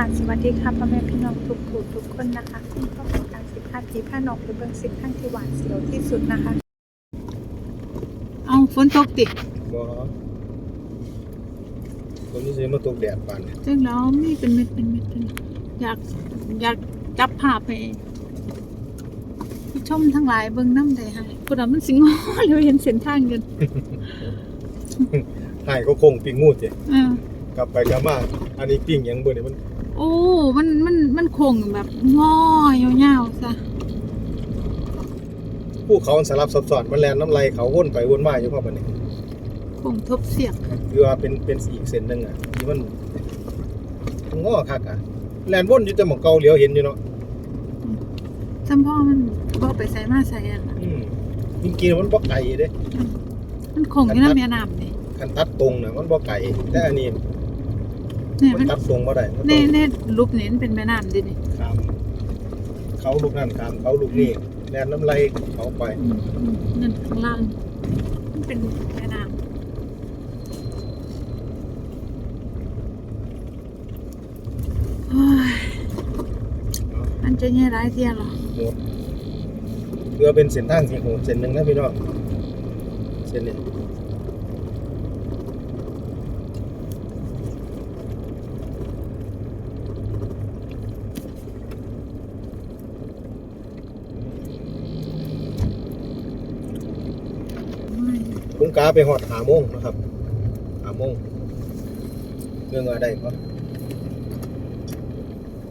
ค่ะ สวัสดีค่ะพ่อแม่พี่น้องทุกผู้ทุกคนนะคะคุณพ่อของการสิบห้าทีผ้านอกไปเบิ่งสิ่งทั้งที่หวานเสียวที่สุดนะคะ เอาฝนตกติบ่คนนี้สิมาตกแดดปานเนี่ยจึงแล้วมีเป็นเม็ดเป็นเม็ดเป็นอยากอยากจับภาพไปผู้ชมทั้งหลายเบิ่งน้ำใดให้ผู้ใดมันสิงอเร็วเห็นเส้นทางเงินหายก็คงปิ้งงูติเออกลับไปกลับมา อันนี้ปิ้งหยังบ่นี่มัน โอ้ มัน มัน มันโค้งแบบงอยาวๆซะภูเขามันสลับซับซ้อนมันแล่นน้ำไหลเขาวนไปวนมาอยู่พอบัดนี้โค้งทบเสียกคือว่าเป็นเป็นอีกเส้นหนึงอะที่มันมันง้อคักอะแล่นวนอยู่แต่หม่องเก่าเหลียวเห็นอยู่เนาะจำพ่อมันบ่ไปใส่มาใส่อันล่ะอืมจริงๆมันบ่ไกลเด้ มันโค้งอยู่น้ำแม่น้ำนี่คันตัดตรงน่ะมันบ่ไกลแต่อันนี้เนี่ยมัมันนตัดตรงบ่ได้มันในต้องในรูปนี้มันเป็นแม่น้ำดินี่ข้ามเขาลูกนั่นข้ามเขาลูกนี่แล่นน้ำไหลเขาไปอืมอืมนั่นข้างล่างมันเป็นแม่น้ำโอ้ยมันจะแย่ร้ายเทียหรอโหดเพื่อเป็นเส้นทางที่โหดเส้นหนึ่งนะพี่น้องเส้นนี้ผม กาไปหอดหาโมงนะครับหาโมงเรื่องอะไรก็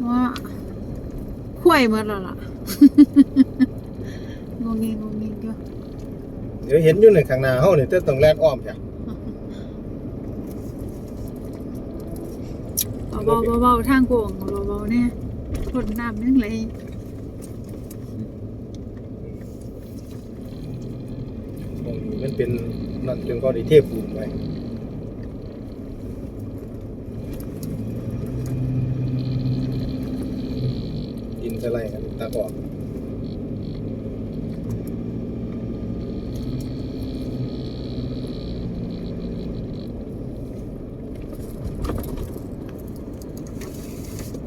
ว่าคุ้ยหมดแล้วล่ะงงงิงงงงิงก็เดี๋ยวเห็นอยู่ในข้างหน้าเฮาเนี่ยจะต้องแล่นอ้อมจ้ะเบาๆเบาๆทางโค้งเบาๆเนี่ยคนน้ำนึงเลยตรงนี้มันเป็น นั่นจนก็ได้เทพปูนไว้ดินสไลด์กันตะกออก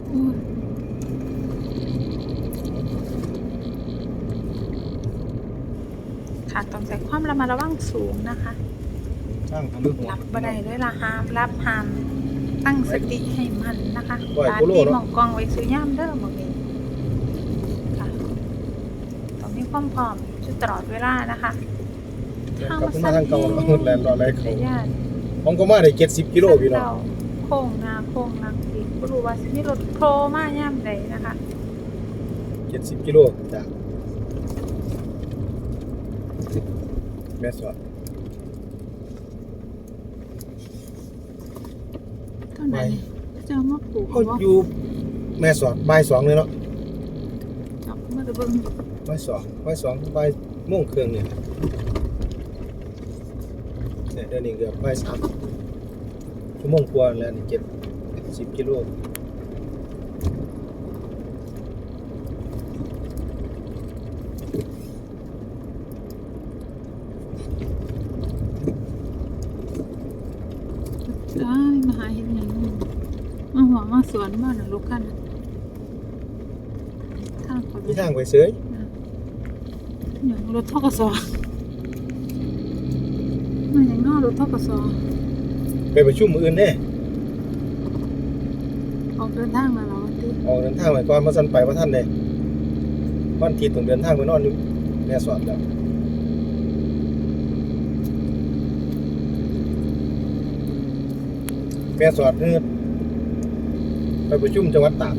โอ้ยค่ะต้องใช้ความระมัดระวัง สูงนะคะช่างทำด้วยหัวรับบ่ได้เลยล่ะห้ามรับห้ามตั้งสติให้มันนะคะปล่อยตาโคโลดีเนอะหมองกองไว้ซื้อย่ามเด้อหมองนี้ค่ะต้องมีความพร้อมอยู่ตลอดเวลานะคะกลับขึ้นมาทางเก่าแล้วแลนด์รออะไรเขาใช้ญาติผมก็มาได้เจ็ดสิบกิโลพี่น้องเราโค้งหนาโค้งหลังอีกบ่รู้ว่าสิมีรถโผล่มาย่ามใดนะคะเจ็ดสิบกิโลจา กแม่สอดเท่านั้นนี่จะเอามาปลูกเขาบ่อยู่แม่สอดบ่ายสองเลยเนาะจับมาดูเบิ่งบ่ายสองบ่ายสองบ่ายโมงครึ่งเนี่ยเนี่ยเดี๋ยวนี้เกือบบ่ายสามชั่วโมงกว่าแล้วนี่เจ็ดสิบกิโล อ้ายมาหาเห็ดหยังนี่มาหัวมา สวนบ้านน่ะลูกคันน่ะทางเขาที่ทางไปเซื้ออย่างรถทกสมันอย่างนอกรถทกสไปประชุมมืออื่นเด้ออกเดินทางมาแล้ววันที่ออกเดินทางไปก่อนมาสั่นไปว่าท่านเด้วันอาทิตย์ต้องเดินทางไปนอนอยู่แม่สอดแล้วแม่สอดนี่ ไปประชุมจังหวัดตาก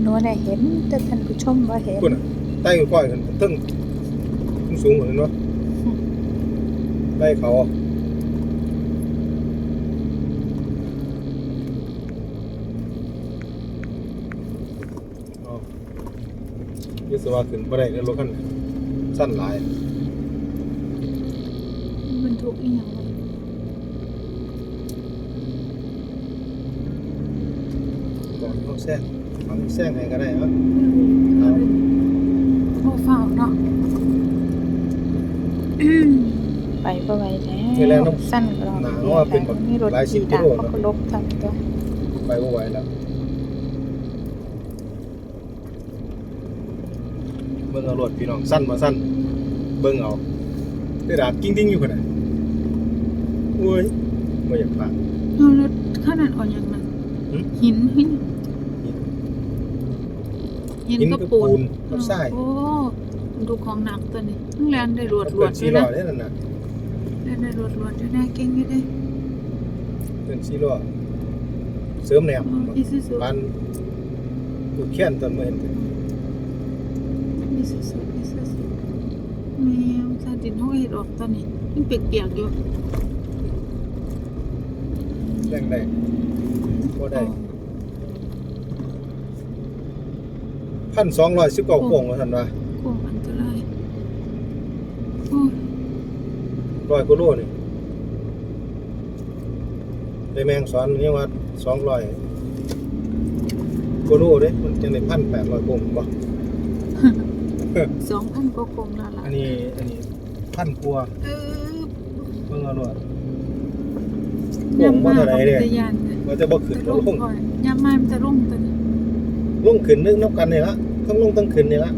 หนูได้เห็นแต่ท่านผู้ชมบ่เห็นคุณน่ะใต้ก้อยขึ้นตึ้งสูงกว่านั้นเนาะใต้เขาอะ วิศวะขึ้นไ่ได้ในรถคันสั้นหลายมันทุกอีหยังวะก่อนต้องแซงมันแซงให้ก็ได้ครับโอ้ฝ่าวเนาะอืไปบ่ไหวคืแล้แล้ววสั้นกรอบหนาเพราะว่าเป็นแบบรถหลายสิบกิโลเนอะ เขาก็ลบทั้งตัว ไปบ่ไหวแล้ว รถพี่น้องสั้นบ่สั้นเบิ่งเอาได้ดาบกิ้งๆอยู่พุ่นน่ะโอ้ยบ่อยากพลาด เอารถขนาดอ่อนอย่างนั้นหึ หินหินหินหินกับกับปูปูนนกับทรายโอ้มันดูของหนักตัวนี้ทั้งแลนได้รวดรเปิวดดสี่ด้วยล้อนะเด้นั่นน่ะแลนได้รวดรวดด้วยนะเก่งอยู่เด้เปิดสี่ล้อเสริมแนวอ๋ออีซูซูปานกูเขียนตอนมื้อเห็น อีซูซูอีซูซูแม่ซาดินห้องเห็ดออกตอนนี้มังเปียกๆอยู่แรงแดงก็ได้พันสองร้อยสิบเก้าโค้งว่าท่านว่าโค้งอันตรายร้อยกิโลนี่ไอแมงสอนนี่ว่าสองร้อยกิโลเด้มันจะในพันแปดร้อยโค้งบ่ สองพันก็คงแล้วล่ะอันนี้อันนี้พันกว่าเออเบิ่งเอาโลดยำบ่มากเท่าใดเด้จะยานเลยว่าจะบ่ขึ้นจะบ่ลลงงก่อนยำมามันจะลงตัวนี้ลงขึ้นนึงนํกันนี่ละทั้งลงทั้งขึ้นนี่ละ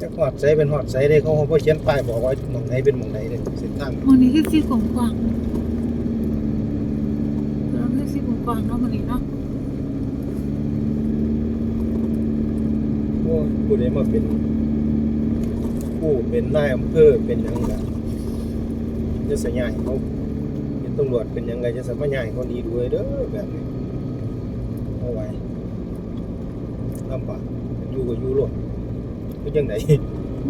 จะ หอดใสเป็นหอดใสได้เขาเขาเขียนป้ายบอกว่าหม่องไหนเป็นหม่องไหนเลยเส้นทางมันนี้คือสีกว้างเราคือสีกว้างๆเนาะมันนี้เนาะโอ้ผู้ใดมาเป็นผู้เป็นนายอำเภอเป็นยังไงจะสยาเขาเป็นตำรวจเป็นยังไงจะสมัยาเขาหนี้ด้วยเด้อแบบนี้เอาไว้ลำบากอยู่ก็อยู่โลดเป็นยังไง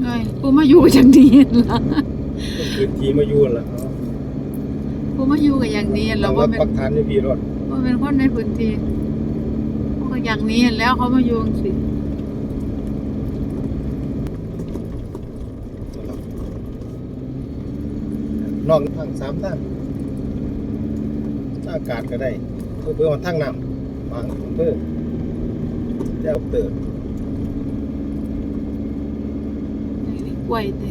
ไงกูมาอยู่อย่างนี้ล่ะพื้นที่มาอยู่นั่นล่ะเอากูมาอยู่กับอย่างนี้ต้แล้อวงว่ารับเป็นปักฐานอยู่พี่รถว่าเป็นคนในพื้นที่เขาก็อย่างนี้แล้วเขามาอยู่สินอกทางสามทางทางอากาศก็ได้เพื่อเพื่อมาทางน้ำบางอำเภอเจ้าเติบ นี่ กล้วยเต้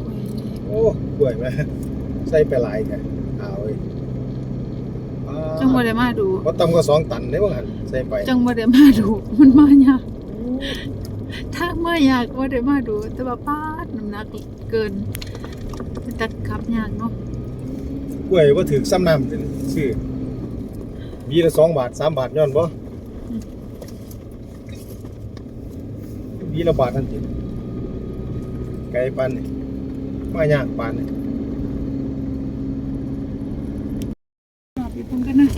กล้วยนี่โอ้กล้วยไหมใส่ไปหลายแค่เอาเว้ยปาดจังบ่ได้มาดูบ่ต่ำกว่าสองตันได้บ่หันใส่ไปจังบ่ได้มาดู มันมายากถ้าเมื่อยากบ่ได้มาดู แต่ว่าป้าดน้ำหนักเกินแต่ขับยากเนาะกล้วยบ่ถึกซ้ำน้ำเป็นซื้อบีละสองบาทสามบาทย้อนบ่ บีละบาทนั่นติไก่ปานนี่มายากปานนี่ตอบอยู่ตรงกันนะ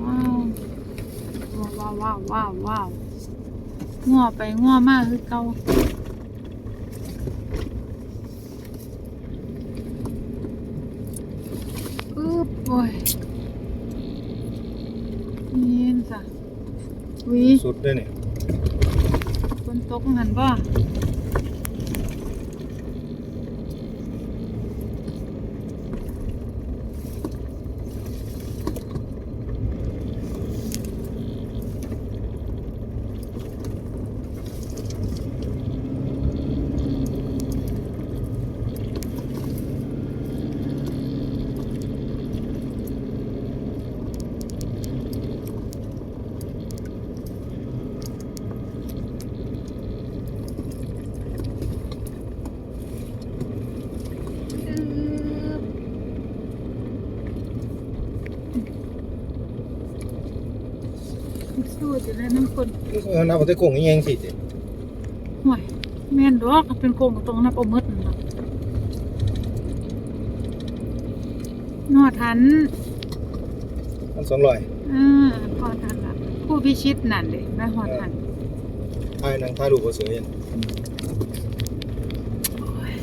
ว้าวว้าวว้าวว้าวว้าวง้อไปง้อมากคือเก่าอึ๊บโอ้ ยนี่จ้ะวิสุดเลยนี่ฝนตกหันบ่อึ๊บ สู้จะได้น้ำคนเออนับเอาแต่โค้งอีหยังสิติห่วยแม่นดอกเป็นโกงตรงนับเอาหมดนั่นล่ะนอทันอันสองร้อยอ่าพอทันละผู้พิชิตนั่นเลยแม่หอทันถ่ายหนังถ่ายรูปบ่สวยเห็นโอ้ย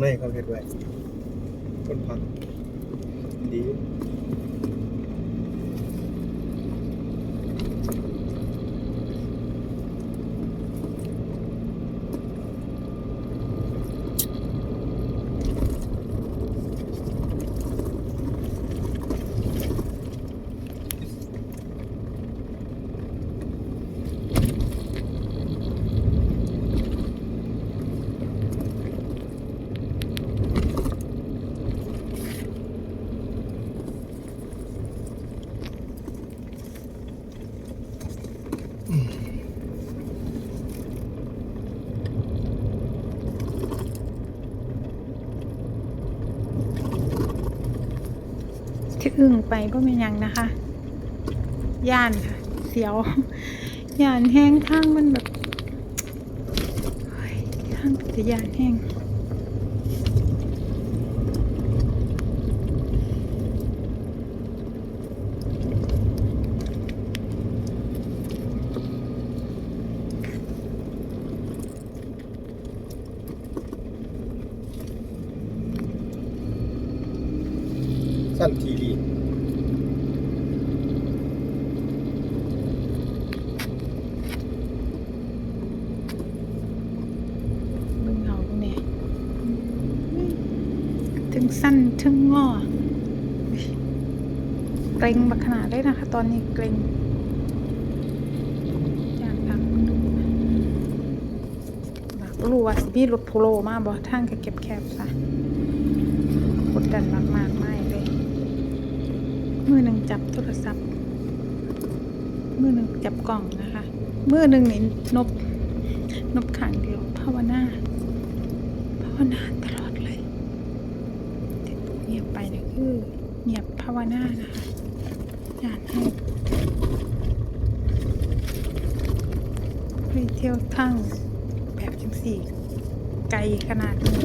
ในเขาเฮ็ดไว้คนพักดี ที่ อึ่งไปก็ไม่นยังนะคะ ย่านค่ะ เสียว ย่านแห้งข้างมันแบบข้างจะย่านแห้ง สั้นทีวี เบิ่งเอาตรงนี้ถึงสั้นถึงงออุ๊ยเกรงบักขนาดเลยนะคะ ตอนนี้เกรงอยากพักดูอยากรู้ว่าสิมีรถโพโลมาบ่ทางก็เก็บแคบซะกดดันมากๆไม่เลยมือหนึ่งจับโทรศัพท์ มือหนึ่งจับกล่องนะคะมือหนึ่งนี่นบนบขางเดียวภาวนาภาวนาตลอดเลยเงียบไปนี่ยคือเงียบภาวนานะคะ อยากให้ไปเที่ยวทั้งแบบจังสี่ ไกลขนาดนี้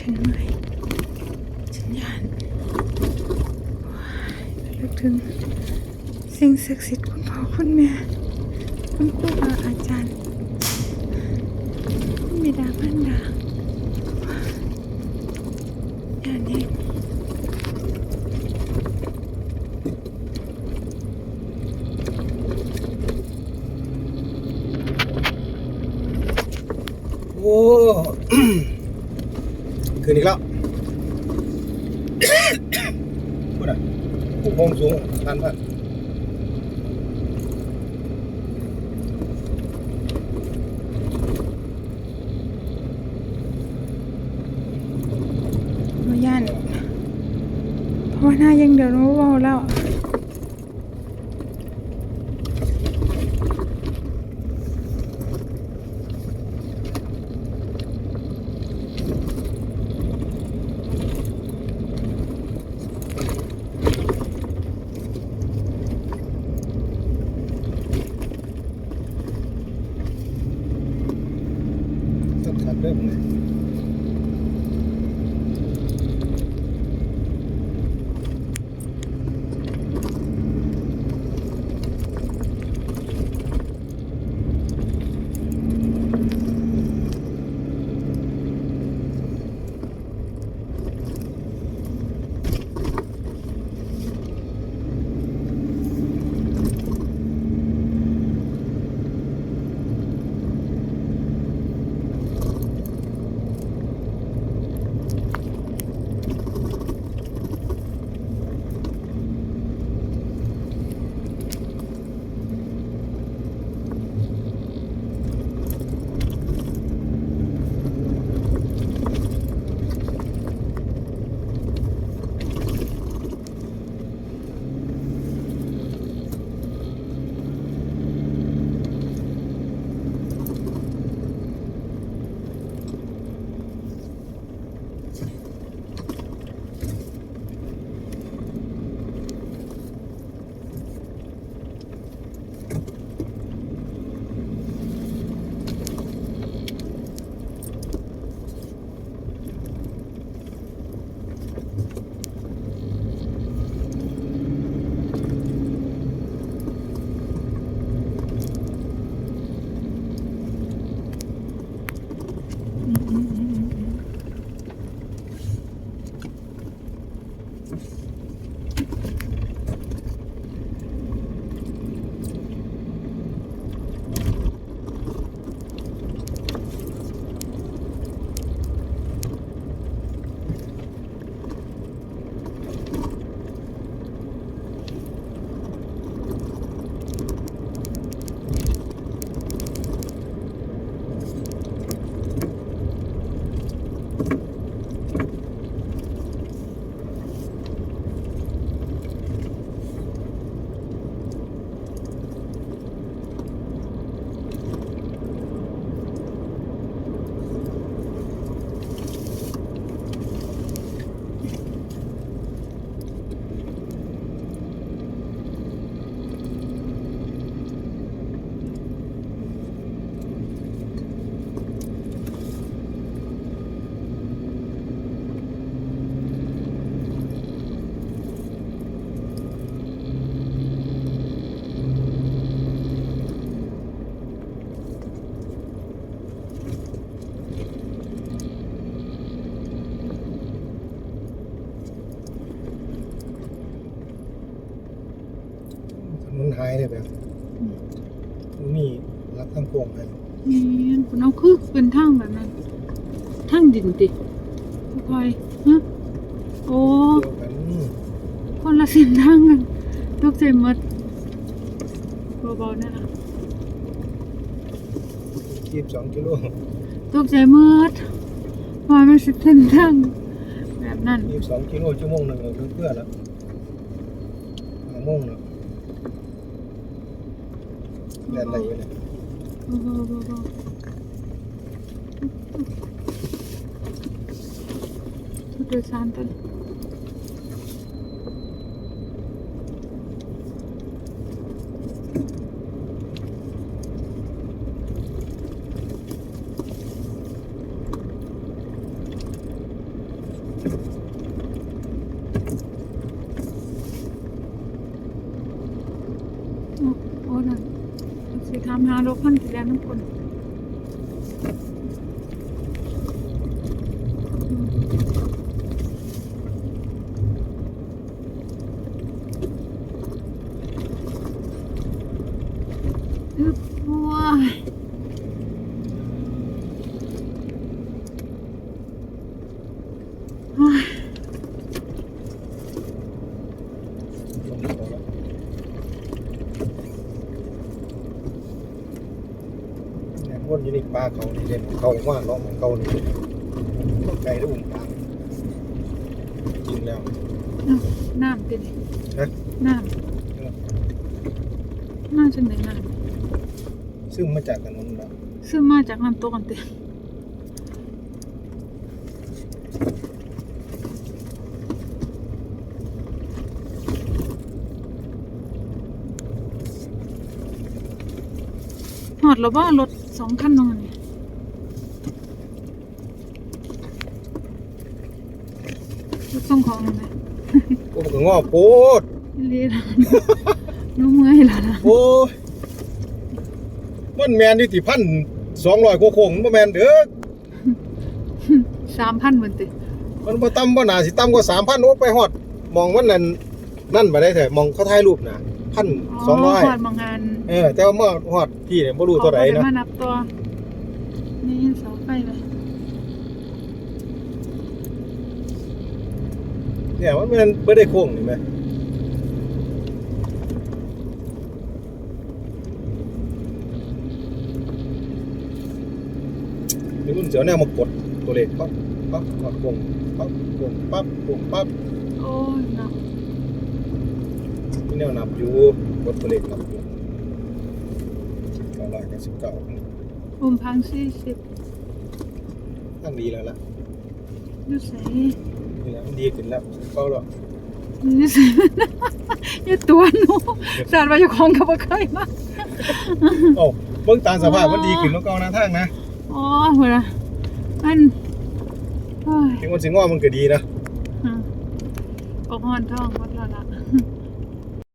ฉันไม่ฉันยานโอ้ยนึกถึง สิ่งศักดิ์สิทธิ์คุณพ่อคุณแม่ คุณครูบาอาจารย์ คุณบิดามารดาย่านเองโอ้ ดินติค่อยๆฮะโอ้เดียวกันคนละเส้นทางกันตกใจหมดเบาๆนั่นล่ะคีบสองกิโลตกใจหมดว่ามันสิเส้นทางแบบนั้นคีบสองกิโลชั่วโมงหนึ่งเราเพื่อแล้วห้าโมงแล้วแดนอะไรอยู่เนี่ย เบาๆเบาๆผู้โดยสารตัน โอ้โอ้นั่นสิถามหารถคันสีแดงน้ำคนอึ๊บว้ายโอ้ย ลงเขาแล้วเนี่ย วนอยู่ในป่าเขานี่เด่นเขาว่าล้อมของเขานี่ก็ไกลได้อุ่มปางจริงแล้ว น้ำเป็นฮะ น้ำน้ำจังไหนน้ซึ่งมาจากถนนแบบำซึ่งมาจากน้ำตกกันเต็มหอดแล้วว่ารถ สองคันนอนเนี่ยรถส่งของเลยไหมกูมันก็งอโพดเรียนน้องเมื่อยแล้วนะโอ้ยมันแมนนี่ติพันสองร้อยกว่าโคงมันบ่แมนเด้อสามพันเหมือนติมันบ่ต่ำบ่น่าสิต่ำกว่าสามพันโอ้ไปฮอด มองมันนั่นนั่นบ่ได้แท้มองเขาถ่ายรูปน่ะพันสองร้อยหอดมางาน เออแต่ว่าเมื่อฮอดพี่เนี่ยบ่รู้เท่าไหร่ขอนะมานับตัวนี่เสาไฟเลยเนี่ยมันมันบ่ได้โค้งนี่แหมนี่มันเสียวแนวมากดตัวเลขปั๊บปั๊บกดโค้งปั๊บโค้งปั๊บโค้งปั๊บโอ้ยเนาะมีแนวนับอยู่กดตัวเลขนับอยู่ 999อมพังสี่สิบตั้งดีแล้วล่ะอยูใส่นี่แหละมันดีขึ้นแล้วเขาหรอกอยูใส่อยูตัวหนูสารว่าเจ้าของกับเคยมาโอ้าเบิ่งตามสภาพมันดีขึ้นแล้วก็เอาหน้าทางนะอ๋อหัวละมันโอ้ยถึงมันสิง้อมันก็ดีนะฮะออกหอนท้องหมดแล้วล่ะ